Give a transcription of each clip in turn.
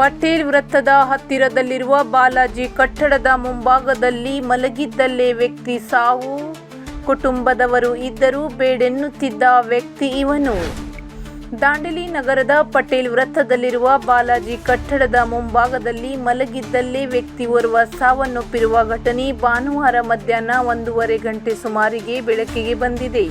ಪಟೇಲ್ ವೃತ್ತದ ಹತ್ತಿರದಲ್ಲಿರುವ ಬಾಲಾಜಿ ಕಟ್ಟಡದ ಮುಂಭಾಗದಲ್ಲಿ ಮಲಗಿದ್ದಲ್ಲೇ ವ್ಯಕ್ತಿ ಸಾವು. ಕುಟುಂಬದವರು ಇದ್ದರೂ ಬೇಡೆನ್ನುತ್ತಿದ್ದ ವ್ಯಕ್ತಿ ಇವನು. ದಾಂಡೇಲಿ ನಗರದ ಪಟೇಲ್ ವೃತ್ತದಲ್ಲಿರುವ ಬಾಲಾಜಿ ಕಟ್ಟಡದ ಮುಂಭಾಗದಲ್ಲಿ ಮಲಗಿದ್ದಲ್ಲೇ ವ್ಯಕ್ತಿ ಓರ್ವ ಸಾವನ್ನಪ್ಪಿರುವ ಘಟನೆ ಭಾನುವಾರ ಮಧ್ಯಾಹ್ನ ಒಂದೂವರೆ ಗಂಟೆ ಸುಮಾರಿಗೆ ಬೆಳಕಿಗೆ ಬಂದಿದೆ.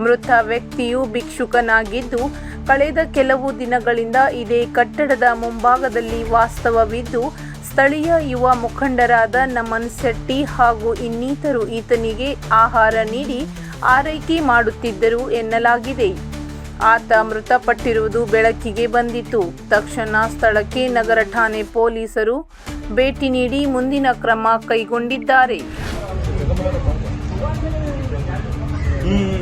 ಮೃತ ವ್ಯಕ್ತಿಯು ಭಿಕ್ಷುಕನಾಗಿದ್ದು ಕಳೆದ ಕೆಲವು ದಿನಗಳಿಂದ ಇದೇ ಕಟ್ಟಡದ ಮುಂಭಾಗದಲ್ಲಿ ವಾಸ್ತವವಿದ್ದು, ಸ್ಥಳೀಯ ಯುವ ಮುಖಂಡರಾದ ನಮನ್ ಶೆಟ್ಟಿ ಹಾಗೂ ಇನ್ನಿತರು ಈತನಿಗೆ ಆಹಾರ ನೀಡಿ ಆರೈಕೆ ಮಾಡುತ್ತಿದ್ದರು ಎನ್ನಲಾಗಿದೆ. ಆತ ಮೃತಪಟ್ಟಿರುವುದು ಬೆಳಕಿಗೆ ಬಂದಿತು ತಕ್ಷಣ ಸ್ಥಳಕ್ಕೆ ನಗರ ಠಾಣೆ ಪೊಲೀಸರು ಭೇಟಿ ನೀಡಿ ಮುಂದಿನ ಕ್ರಮ ಕೈಗೊಂಡಿದ್ದಾರೆ. ಹ್ಮ್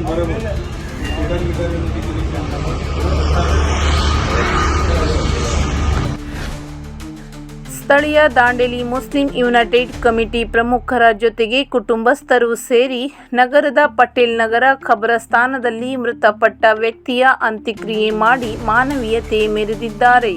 ಸ್ಥಳೀಯ ದಾಂಡೇಲಿ ಮುಸ್ಲಿಂ ಯುನೈಟೆಡ್ ಕಮಿಟಿ ಪ್ರಮುಖರ ಜೊತೆಗೆ ಕುಟುಂಬಸ್ಥರು ಸೇರಿ ನಗರದ ಪಟೇಲ್ ನಗರ ಖಬರಸ್ಥಾನದಲ್ಲಿ ಮೃತಪಟ್ಟ ವ್ಯಕ್ತಿಯ ಅಂತ್ಯಕ್ರಿಯೆ ಮಾಡಿ ಮಾನವೀಯತೆ ಮೆರೆದಿದ್ದಾರೆ.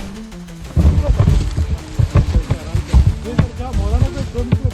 Gracias.